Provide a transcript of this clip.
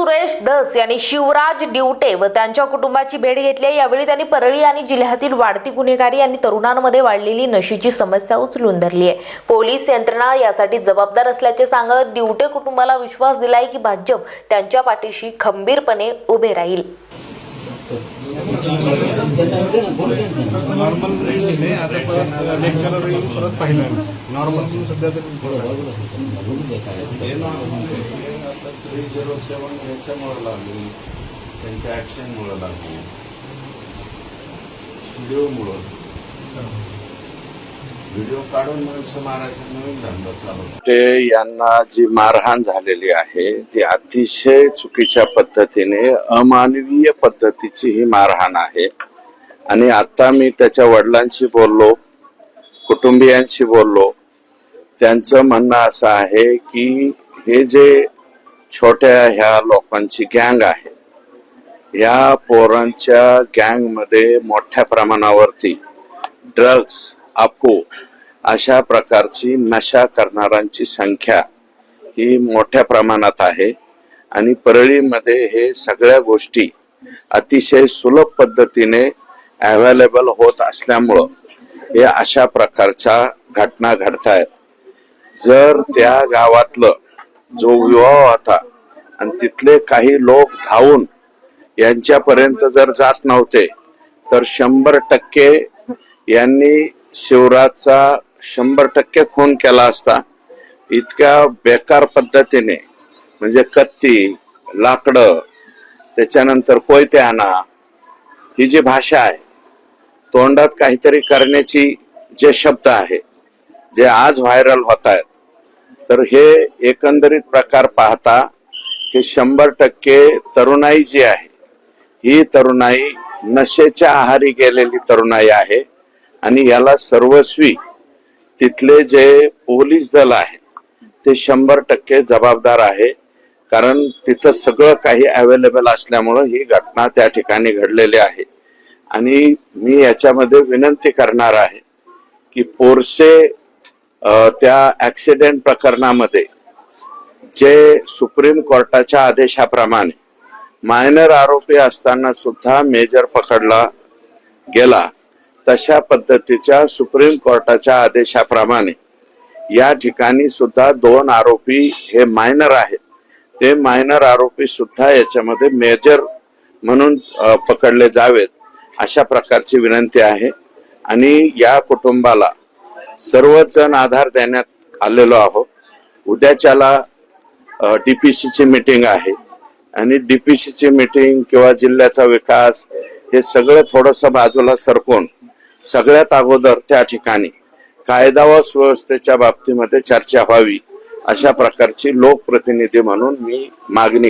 सुरेश धस यांनी शिवराज डिवटे व त्यांच्या कुटुंबाची भेट घेतली आहे. यावेळी त्यांनी परळी आणि जिल्ह्यातील वाढती गुन्हेगारी आणि तरुणांमध्ये वाढलेली नशेची समस्या उचलून धरली आहे. पोलीस यंत्रणा यासाठी जबाबदार असल्याचे सांगत दिवटे कुटुंबाला विश्वास दिलाय की भाजप त्यांच्या पाठीशी खंबीरपणे उभे राहील. नॉर्मल रेंजने आता परत येऊन परत पाहिलं. नॉर्मल. सध्या तरी आता थ्री झिरो सेवन याच्यामुळं लागली. त्यांच्या ॲक्शनमुळं लागली. व्हिडिओमुळं व्हिडिओ काढून माणसं मारायचा नवीन धंदा चालू ते यांना जी मारहाण झालेली आहे ती अतिशय चुकीच्या पद्धतीने अमानवीय पद्धतीची ही मारहाण आहे. आणि आता मी त्याच्या वडिलांशी बोललो कुटुंबियांशी बोललो. त्यांचं म्हणणं असं आहे की हे जे छोट्या ह्या लोकांची गँग आहे. या पोरांच्या गँगमध्ये मोठ्या प्रमाणावरती ड्रग्ज आपू अशा प्रकारची नशा करणाऱ्यांची संख्या ही मोठ्या प्रमाणात आहे. आणि परळीमध्ये हे सगळ्या गोष्टी अतिशय सुलभ पद्धतीने अवेलेबल होत असल्यामुळं हे अशा प्रकारच्या घटना घडत आहेत जर त्या गावातलं जो विवाह होता आणि तिथले काही लोक धावून यांच्यापर्यंत जर जात नव्हते तर शंभर टक्के यांनी शिवराजचा शंभर टक्के खून केला असता. इतक्या बेकार पद्धतीने म्हणजे कत्ती लाकडं त्याच्यानंतर कोयते आणा ही जी भाषा आहे तोंडात काहीतरी करण्याची जे शब्द आहे जे आज व्हायरल होत आहेत तर हे एकंदरीत प्रकार पाहता हे शंभर टक्के तरुणाई जी आहे ही तरुणाई नशेच्या आहारी गेलेली तरुणाई आहे आणि याला सर्वस्वी तिथले जे पोलीस दल आहे ते शंभर टक्के जबाबदार आहे. कारण तिथं सगळं काही अवेलेबल असल्यामुळं ही घटना त्या ठिकाणी घडलेली आहे. आणि मी याच्यामध्ये विनंती करणार आहे की पोरसे त्या ऍक्सिडेंट प्रकरणामध्ये जे सुप्रीम कोर्टाच्या आदेशाप्रमाणे मायनर आरोपी असताना सुद्धा मेजर पकडला गेला तशा पद्धतीच्या सुप्रीम कोर्टाच्या आदेशाप्रमाणे या ठिकाणी सुद्धा दोन आरोपी हे मायनर आहेत. ते मायनर आरोपी सुद्धा याच्यामध्ये मेजर म्हणून पकडले जावेत अशा प्रकारची विनंती आहे. आणि या कुटुंबाला सर्वच जण आधार देण्यात आलेलो आहोत. उद्याच्याला डीपीसीची मीटिंग आहे. आणि डीपीसीची मीटिंग किंवा जिल्ह्याचा विकास हे सगळं थोडंसं बाजूला सरकून सगळ्यात अगोदर त्या ठिकाणी कायदा व सुव्यवस्थेच्या बाबतीमध्ये चर्चा व्हावी अशा प्रकारची लोकप्रतिनिधी म्हणून मी मागणी